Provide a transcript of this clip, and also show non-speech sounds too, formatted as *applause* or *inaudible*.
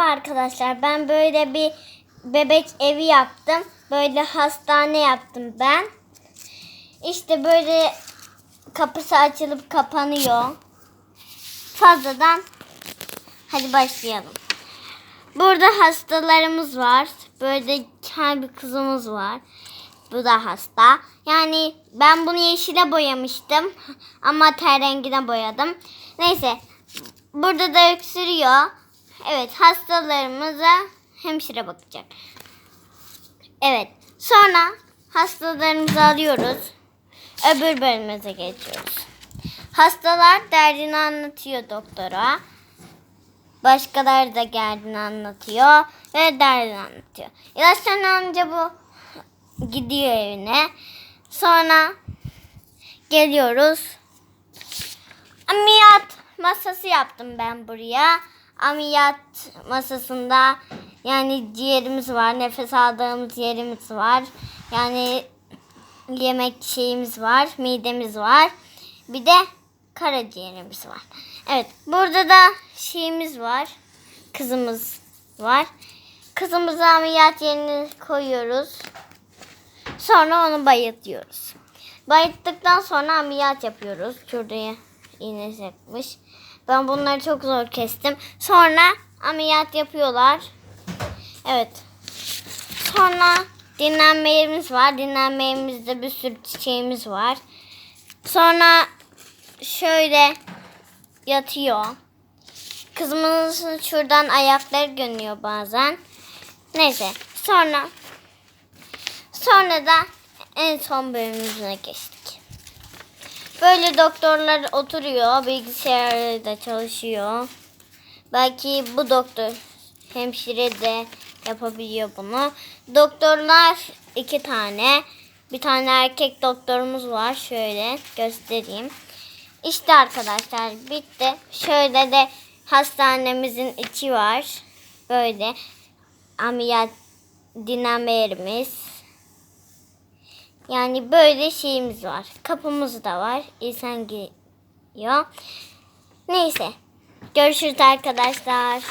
Merhaba arkadaşlar. Ben böyle bir bebek evi yaptım. Böyle hastane yaptım ben. İşte böyle kapısı açılıp kapanıyor. Fazladan hadi başlayalım. Burada hastalarımız var. Böyle kendi bir kızımız var. Bu da hasta. Yani ben bunu yeşile boyamıştım. *laughs* Ama ter rengine boyadım. Neyse. Burada da öksürüyor. Evet hastalarımıza hemşire bakacak. Evet. Sonra hastalarımızı alıyoruz. Öbür bölümümüze geçiyoruz. Hastalar derdini anlatıyor doktora. Başkaları da derdini anlatıyor ve derdini anlatıyor. İlaçlarını alınca bu gidiyor evine. Sonra geliyoruz. Ameliyat masası yaptım ben buraya. Ameliyat masasında yani ciğerimiz var, nefes aldığımız yerimiz var. Yani yemek şeyimiz var, midemiz var. Bir de karaciğerimiz var. Evet, burada da şeyimiz var. Kızımız var. Kızımızı ameliyat yerine koyuyoruz. Sonra onu bayıltıyoruz. Bayılttıktan sonra ameliyat yapıyoruz. Şuraya iğne çekmiş. Ben bunları çok zor kestim. Sonra ameliyat yapıyorlar. Evet. Sonra dinlenme yerimiz var. Dinlenme yerimizde bir sürü çiçeğimiz var. Sonra şöyle yatıyor. Kızımızın şuradan ayakları görünüyor bazen. Neyse. Sonra sonra da en son bölümümüze geçtik. Böyle doktorlar oturuyor. Bilgisayarda çalışıyor. Belki bu doktor hemşire de yapabiliyor bunu. Doktorlar iki tane. Bir tane erkek doktorumuz var. Şöyle göstereyim. İşte arkadaşlar bitti. Şöyle de hastanemizin içi var. Böyle ameliyat dinlenme yerimiz. Yani böyle şeyimiz var. Kapımız da var. İnsan giriyor. Neyse. Görüşürüz arkadaşlar.